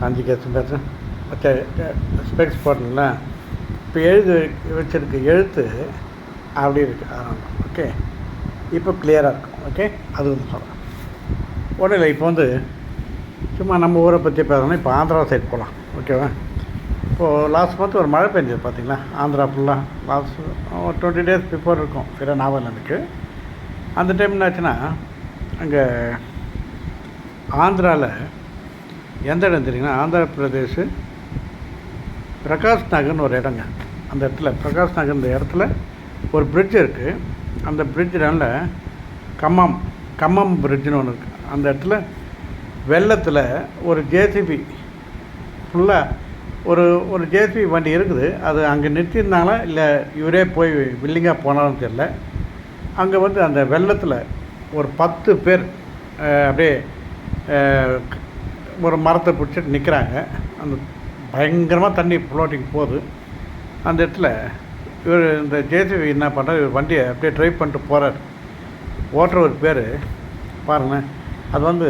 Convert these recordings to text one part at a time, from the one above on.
காஞ்சி கேசம் பேசுகிறேன் ஸ்பெக்ஸ் போடணும்ல. இப்போ எழுது வச்சிருக்க எழுத்து அப்படி இருக்குது ஆரம்பம் ஓகே இப்போ கிளியராக இருக்கும். ஓகே அது வந்து சொல்கிறேன் உடனே இல்லை இப்போ வந்து சும்மா நம்ம ஊரை பற்றி பேசணும் இப்போ ஆந்திரா சைட் போகலாம் ஓகேவா இப்போது லாஸ்ட் மந்த் ஒரு மழை பெஞ்சது பார்த்தீங்களா ஆந்திரா ஃபுல்லாக லாஸ்ட் டுவெண்ட்டி டேஸ் பிஃபோர் இருக்கும். சரியா நாவல் எனக்கு அந்த டைம் என்னாச்சுன்னா அங்கே ஆந்திராவில் எந்த இடம் தெரியுங்கன்னா ஆந்திர பிரதேஷ் பிரகாஷ் நகர்னு ஒரு இடங்க. அந்த இடத்துல பிரகாஷ் நகர்ன்ற இடத்துல ஒரு பிரிட்ஜ் இருக்குது அந்த பிரிட்ஜ் கம்மம் கம்மம் பிரிட்ஜ்னு ஒன்று இருக்குது அந்த இடத்துல வெள்ளத்தில் ஒரு ஜேசிபி ஃபுல்லாக ஒரு ஒரு ஜேசிபி வண்டி இருக்குது. அது அங்கே நிறுத்தியிருந்தாங்களா? இல்லை இவரே போய் வில்லிங்காக போனாலும் தெரில அங்கே வந்து அந்த வெள்ளத்தில் ஒரு பத்து பேர் அப்படியே ஒரு மரத்தை பிடிச்சிட்டு நிற்கிறாங்க அந்த பயங்கரமாக தண்ணி ஃப்ளோட்டிங் போகுது. அந்த இடத்துல இவர் இந்த ஜேசிபி என்ன பண்ணுறாரு இவர் வண்டியை அப்படியே ட்ரைவ் பண்ணிட்டு போகிறார் ஓட்டுற ஒரு பேர் பாருங்களேன். அது வந்து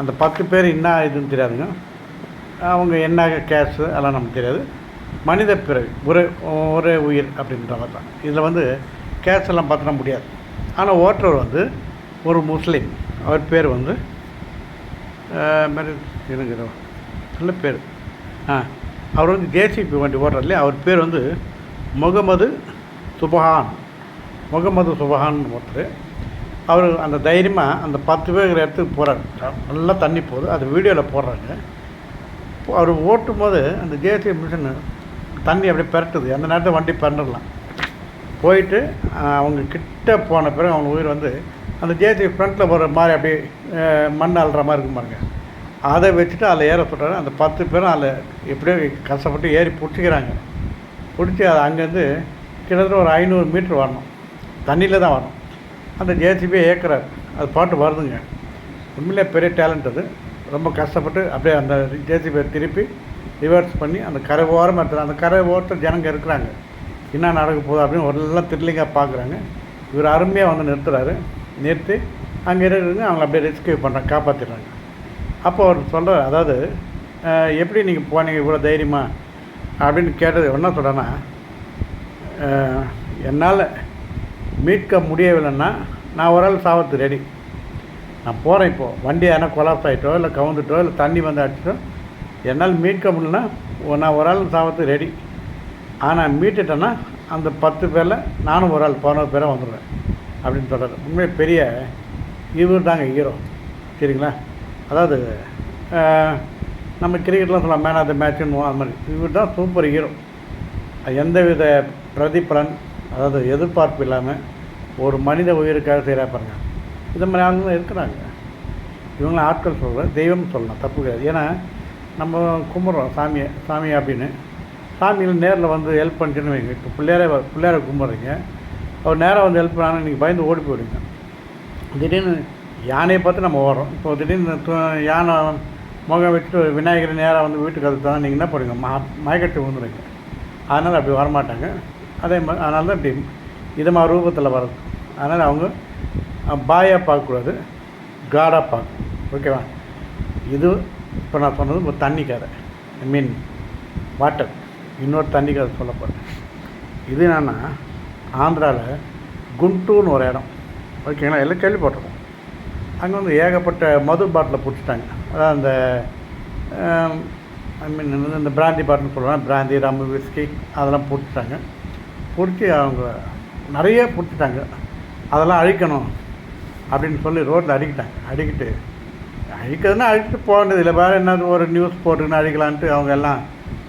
அந்த பத்து பேர் என்ன இதுன்னு தெரியாதுங்க. அவங்க என்ன கேஸு அதெல்லாம் நமக்கு தெரியாது. மனித பிறவி ஒரே ஒரே உயிர் அப்படின்ற மாதிரி தான். இதில் வந்து கேஸ் எல்லாம் பார்த்துட முடியாது. ஆனால் ஓட்டுறவர் வந்து ஒரு முஸ்லீம். அவர் பேர் வந்து மாதிரி எனக்கு நல்ல பேர். ஆ அவர் வந்து ஜேசிபி வண்டி ஓட்டுறதுலே அவர் பேர் வந்து முகமது சுபஹான். முகமது சுபஹான் ஒருத்தர். அவர் அந்த தைரியமாக அந்த பத்து பேர் இருக்கிற இடத்துக்கு போகிறாரு நல்லா தண்ணி போகுது. அது வீடியோவில் போடுறாங்க. அவர் ஓட்டும் போது அந்த ஜேசிபி மிஷின் தண்ணி அப்படியே பெரட்டுது. அந்த நேரத்தில் வண்டி பறந்துடலாம் போயிட்டு அவங்க கிட்ட போன பிறகு அவங்க உயிர் வந்து அந்த ஜேசிபி ஃப்ரண்ட்டில் போகிற மாதிரி அப்படியே மண் அள்ளுற மாதிரி இருக்கும் பாருங்க. அதை வச்சுட்டு அதில் ஏற சொல்கிறாங்க அந்த பத்து பேரும் அதில் எப்படியோ கஷ்டப்பட்டு ஏறி பிடிச்சிக்கிறாங்க. பிடிச்சி அது அங்கேருந்து கிட்டத்தட்ட ஒரு ஐநூறு மீட்ரு வரணும். தண்ணியில் தான் வரணும். அந்த ஜேசிபியை ஏற்கிறார் அது பாட்டு வருதுங்க. உண்மையிலே பெரிய டேலண்ட் அது. ரொம்ப கஷ்டப்பட்டு அப்படியே அந்த ஜேசிபியை திருப்பி ரிவர்ஸ் பண்ணி அந்த கரை ஓரமாக எடுத்துறாங்க அந்த கரை ஓரத்தில் ஜனங்க இருக்கிறாங்க. என்ன நடக்க போகுது அப்படின்னு ஒரு எல்லாம் திருலிங்காக பார்க்குறாங்க. இவர் அருமையாக வந்து நிறுத்துறாரு. நிறுத்தி அங்கே இருக்கிறவங்க அவங்கள அப்படியே ரெஸ்கியூ பண்ணுறாங்க காப்பாற்றிடுறாங்க அப்போ அவர் சொல்கிறார் அதாவது எப்படி நீங்கள் போனீங்க இவ்வளோ தைரியமா? அப்படின்னு கேட்டது என்ன சொல்கிறேன்னா என்னால் மீட்க முடியவில்லைன்னா நான் ஒரு ஆள் சாவத்து ரெடி நான் போகிறேன் இப்போது வண்டி யாரா கொலாப்ஸ் ஆகிட்டோ இல்லை கவுந்துட்டோ இல்லை தண்ணி வந்து அடிச்சிட்டோ என்னால் மீட்க முடியலன்னா நான் ஒரு ஆள் சாவத்து ரெடி ஆனால் மீட்டுட்டேன்னா அந்த பத்து பேரில் நானும் ஒரு ஆள் பதினோரு பேரை வந்துடுவேன் அப்படின்னு சொல்கிறாரு உண்மையை பெரிய இவர் தாங்க ஹீரோ சரிங்களா? அதாவது நம்ம கிரிக்கெட்லாம் சொல்லலாம் மேன் ஆஃப் த மேட்ச்னு அது மாதிரி. இவர் தான் சூப்பர் ஹீரோ எந்தவித பிரதிபலன் அதாவது எதிர்பார்ப்பு இல்லாமல் ஒரு மனித உயிருக்காக செய்கிறா பாருங்க. இந்த மாதிரி ஆளுங்களும் இருக்கிறாங்க. இவங்கள ஆட்கள் சொல்கிறேன் தெய்வம் சொல்லலாம் தப்பு கிடையாது. ஏன்னா நம்ம கும்பிட்றோம் சாமியை சாமி அப்படின்னு. சாமியில் நேரில் வந்து ஹெல்ப் பண்ணிட்டுன்னு வைங்க. இப்போ பிள்ளையார பிள்ளையார கும்பிட்றீங்க. அவர் நேராக வந்து ஹெல்ப் பண்ணாங்க நீங்கள் பயந்து ஓடி போயிடுங்க திடீர்னு யானையை பார்த்து நம்ம ஓடுறோம். இப்போ திடீர்னு யானை முகம் விட்டு விநாயகரை விநாயகர் நேராக வந்து வீட்டுக்கு அது தான் நீங்கள் என்ன பண்ணுங்க மா மயக்கட்டு விழுந்துருங்க அதனால் அப்படி வரமாட்டாங்க. அதே மாதிரி அதனால தான் இப்படி இதமாக ரூபத்தில் வர்றது. அதனால் அவங்க பாயாக பார்க்கக்கூடாது காடாக பார்க்கணும் ஓகேவா இது இப்போ நான் சொன்னது ஒரு தண்ணி கதை ஐ மீன் வாட்டர் இன்னொரு தண்ணி கதை சொல்லப்படுறேன் இது என்னன்னா ஆந்திராவில் குண்டூர்னு ஒரு இடம். ஓகேங்களா எல்லாம் கேள்விப்பட்டிருக்கோம். அங்கே வந்து ஏகப்பட்ட மது பாட்டிலை பிடிச்சிட்டாங்க. அதாவது அந்த ஐ மீன் என்னது? இந்த பிராந்தி பாட்டில் சொல்லுவாங்க. பிராந்தி ரம்மு விஸ்கி அதெல்லாம் பிடிச்சிட்டாங்க. பிடிச்சி அவங்க நிறைய பிடிச்சிட்டாங்க. அதெல்லாம் அழிக்கணும் அப்படின்னு சொல்லி ரோட்டில் அடிக்கிட்டாங்க. அடிக்கிட்டு அழிக்கிறதுனா அழிச்சிட்டு போக வேண்டியது இல்லை வேறு என்ன ஒரு நியூஸ் போட்டுன்னு அழிக்கலான்ட்டு அவங்க எல்லாம்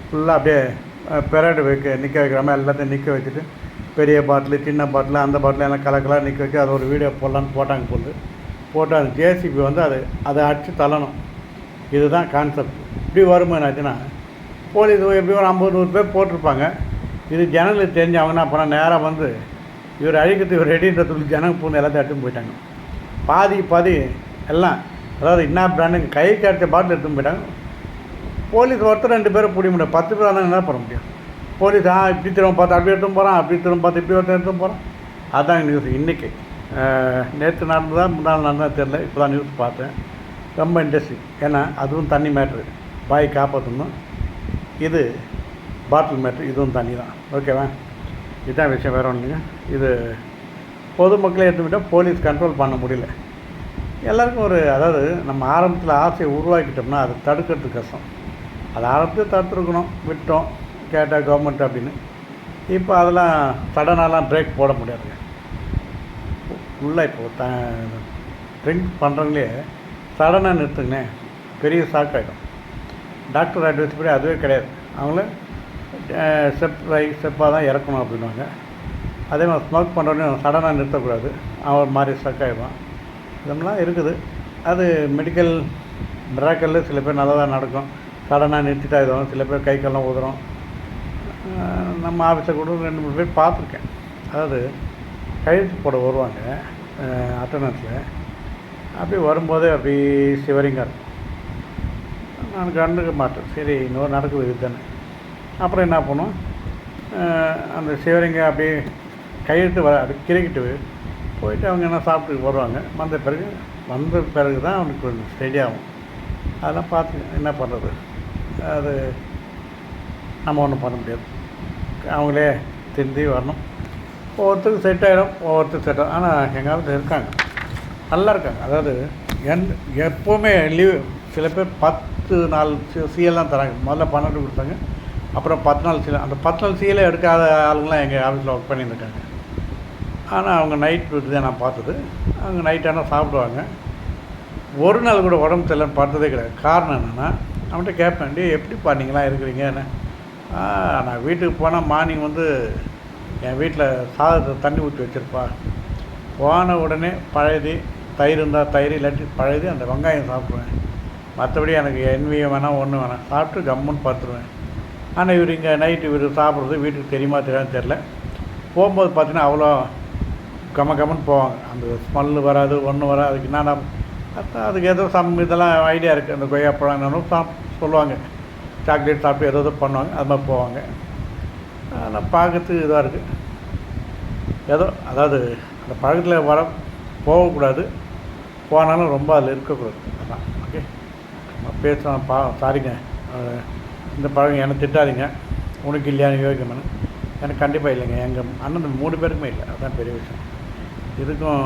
ஃபுல்லாக அப்படியே பெரடு வைக்க நிற்க வைக்கிற மாதிரி எல்லாத்தையும் நிற்க வச்சுட்டு பெரிய பாட்டிலு சின்ன பாட்டில் அந்த பாட்டில் எல்லாம் கலக்கலாக நிற்க வச்சு அது ஒரு வீடியோ போடலான்னு போட்டாங்க போட்டு. போட்டு அது ஜேசிபி வந்து அது அதை அடித்து தள்ளணும். இதுதான் கான்செப்ட் இப்படி வருமா என்னாச்சுன்னா போலீஸ் எப்படியும் ஒரு ஐம்பது நூறு பேர் போட்டிருப்பாங்க. இது ஜனங்களுக்கு தெரிஞ்சவங்கன்னா அப்புறம் என்ன பண்ணால் நேராக வந்து இவர் அழிக்கிறதுக்கு இவர் ரெடின்ற சொல்லி ஜனங்க பூந்து எல்லாத்தையும் எடுத்துன்னு போயிட்டாங்க. பாதி பாதி எல்லாம் அதாவது என்ன பிராண்டுங்க கை கடிச்ச பாட்டில் எடுத்துன்னு போயிட்டாங்க. போலீஸ் ஒருத்தர் ரெண்டு பேரும் பிடிக்க முடியும் பத்து பேர் ஆனால் என்ன பண்ண முடியும்? போலீஸ் ஆ இப்படி திரும்ப பார்த்து அப்படி எடுத்துன்னு போகிறான் அப்படி திரும்ப பார்த்து இப்படி ஒருத்தன் எடுத்துன்னு போகிறான் அதான் நியூஸ் இன்றைக்கி நேற்று நடந்ததா முன்னாள் நடந்ததா தெரில இப்போ தான் நியூஸ் பார்த்தேன். ரொம்ப இன்ட்ரெஸ்டிங் ஏன்னா அதுவும் தண்ணி மேட்ரு பாய் காப்பாற்றணும் இது பாட்டில் மேட்ரு இதுவும் தண்ணி தான் ஓகேவா இதுதான் விஷயம் வேறு ஒன்றுங்க இது பொதுமக்களை எடுத்துக்கிட்டால் போலீஸ் கண்ட்ரோல் பண்ண முடியல. எல்லாருக்கும் ஒரு அதாவது நம்ம ஆரம்பத்தில் ஆசையை உருவாக்கிட்டோம்னா அதை தடுக்கிறது கஷ்டம். அது ஆரம்பத்தில் தடுத்துருக்கணும் விட்டோம். கேட்டால் கவர்மெண்ட் அப்படின்னு. இப்போ அதெல்லாம் சடனாலாம் பிரேக் போட முடியாதுங்க. ஃபுல்லாக இப்போ த ட்ரிங்க் பண்ணுறவங்களே சடனாக நிறுத்துங்கண்ணே. பெரிய ஷாக் ஆகிடும் டாக்டர் அட்வைஸ் படி அதுவே கிடையாது. அவங்கள ஸ்டெப் பை ஸ்டெப்பாக தான் இறக்கணும் அப்படின்வாங்க அதே மாதிரி ஸ்மோக் பண்ணுறோன்னே சடனாக நிறுத்தக்கூடாது. அவன் மாதிரி ஸ்டக் ஆகிடுவான் இதெல்லாம் இருக்குது. அது மெடிக்கல் மிராக்கல்ல சில பேர் நல்லா தான் நடக்கும். சடனாக நிறுத்திட்டா இதுவும் சில பேர் கை கால்லாம் உதறும் நம்ம ஆஃபீஸில் கூட ரெண்டு மூணு பேர் பார்த்துருக்கேன். அதாவது கையெழுத்து போட வருவாங்க அட்டண்டன்ஸில் அப்படி வரும்போதே அப்படி சிவரிங்காக இருக்கும். நான் கண்டுக்க மாட்டேன். சரி இன்னொரு நடக்குது இதுதானே. அப்புறம் என்ன பண்ணும் அந்த சிவரிங்க அப்படியே கையெழுத்து வர அப்படி கிரிக்கிட்டு போயிட்டு அவங்க என்ன சாப்பிட்டு வருவாங்க. வந்த பிறகு வந்த பிறகு தான் அவனுக்கு கொஞ்சம் ஸ்டெடியாகும் அதெல்லாம் பார்த்து என்ன பண்ணுறது அது நம்ம ஒன்றும் பண்ண முடியாது. அவங்களே திருந்தி வரணும். ஒவ்வொருத்தருக்கு செட் ஆகிடும் ஒவ்வொருத்தருக்கு செட் ஆகும் ஆனால் எங்கள் ஆஃபீஸில் இருக்காங்க. நல்லா இருக்காங்க. அதாவது என் எப்போவுமே லீவ் சில பேர் பத்து நாள் சிஎல்லாம் தராங்க. முதல்ல பன்னெண்டு கொடுத்தாங்க. அப்புறம் பத்து நாள் சீல் அந்த பத்து நாள் சீலே எடுக்காத ஆளுங்களாம் எங்கள் ஆஃபீஸில் ஒர்க் பண்ணியிருக்காங்க ஆனால் அவங்க நைட் விட்டு தான் நான் பார்த்தது. அவங்க நைட் ஆனால் சாப்பிடுவாங்க. ஒரு நாள் கூட உடம்பு தெரியலன்னு பார்த்ததே கிடையாது. காரணம் என்னென்னா அவன்கிட்ட கேட்பேன் எப்படி எப்படிப்பா நீங்களாம் இருக்கிறீங்கன்னு நான் வீட்டுக்கு போனால் மார்னிங் வந்து என் வீட்டில் சாதத்தை தண்ணி ஊற்றி வச்சுருப்பா. போன உடனே பழையது தயிர் இருந்தால் தயிர் இல்லாட்டி பழையது அந்த வெங்காயம் சாப்பிடுவேன். மற்றபடி எனக்கு என்வியம் வேணாம் ஒன்றும் வேணாம். சாப்பிட்டு கம்முன்னு பார்த்துருவேன் ஆனால் இவர் இங்கே நைட்டு இவர் சாப்பிட்றது வீட்டுக்கு தெரியுமா தெரியாதுன்னு தெரில போகும்போது பார்த்தீங்கன்னா அவ்வளோ கம கமன்னு போவாங்க. அந்த ஸ்மெல்லு வராது ஒன்றும் வராது. அதுக்கு என்னென்ன அதுக்கு ஏதோ சம் இதெல்லாம் ஐடியா இருக்குது அந்த கொய்யாப்பழம் என்னன்னு சாப் சொல்லுவாங்க. சாக்லேட் சாப்பிட்டு ஏதோ ஏதோ பண்ணுவாங்க அது மாதிரி போவாங்க. ஆனால் பார்க்கறதுக்கு இதாக இருக்குது ஏதோ அதாவது அந்த பழக்கத்தில் வர போகக்கூடாது. போனாலும் ரொம்ப அதில் இருக்கக்கூடாது. அதான் ஓகே நம்ம பேசுகிறோம் பா சாரிங்க. இந்த பழக்கம் என்னை திட்டாதீங்க. உனக்கு இல்லையான்னு யோசிக்கணும் எனக்கு கண்டிப்பாக இல்லைங்க. எங்கள் அண்ணன் மூணு பேருக்குமே இல்லை. அதுதான் பெரிய விஷயம். இதுக்கும்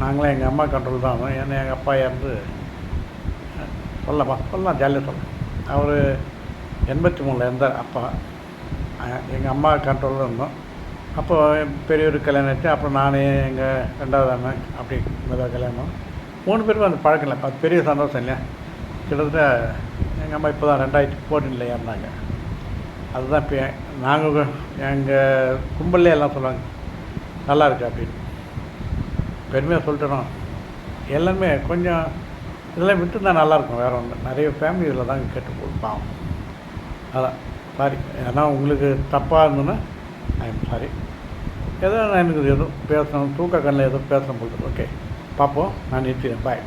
நாங்களாம் எங்கள் அம்மா கண்ட்ரோல் தான். ஆகணும் ஏன்னா எங்கள் அப்பா இறந்து சொல்லப்பா சொல்லலாம் ஜாலியாக சொல்லலாம். அவர் எண்பத்தி மூணில் இருந்தார் அப்பா எங்கள் அம்மா கண்ட்ரோலில் இருந்தோம். அப்போ பெரியவர் கல்யாணம் ஆச்சு அப்புறம் நான் எங்கள் ரெண்டாவது அண்ணன் அப்படி மெதுவாக கல்யாணம். மூணு பேருக்கும் அந்த பழக்கம் இல்லை அது பெரிய சந்தோஷம் இல்லையா? கிட்டத்தட்ட எங்கள் அம்மா இப்போ தான் ரெண்டாயிரத்தி ஃபோர்டீனில் இறந்தாங்க. அதுதான் இப்போ நாங்கள் எங்கள் கும்பல்லே எல்லாம் சொல்லுவாங்க நல்லா இருக்கு அப்படின்னு. பெருமையாக சொல்லிட்டோம். எல்லாமே கொஞ்சம் இதெல்லாம் விட்டுருந்தா நல்லாயிருக்கும் வேறு ஒன்று நிறைய ஃபேமிலி இதில் தான் கெட்டு போகுது பாவம் அதான் சாரி ஏன்னா உங்களுக்கு தப்பாக இருந்ததுன்னா ஐ எம் சாரி ஏதோ நான் எனக்கு எதுவும் பேசணும் தூக்க கண்ணில் எதுவும் பேசணும் போகுது ஓகே பார்ப்போம். நான் நிறுத்திடுறேன். பாய்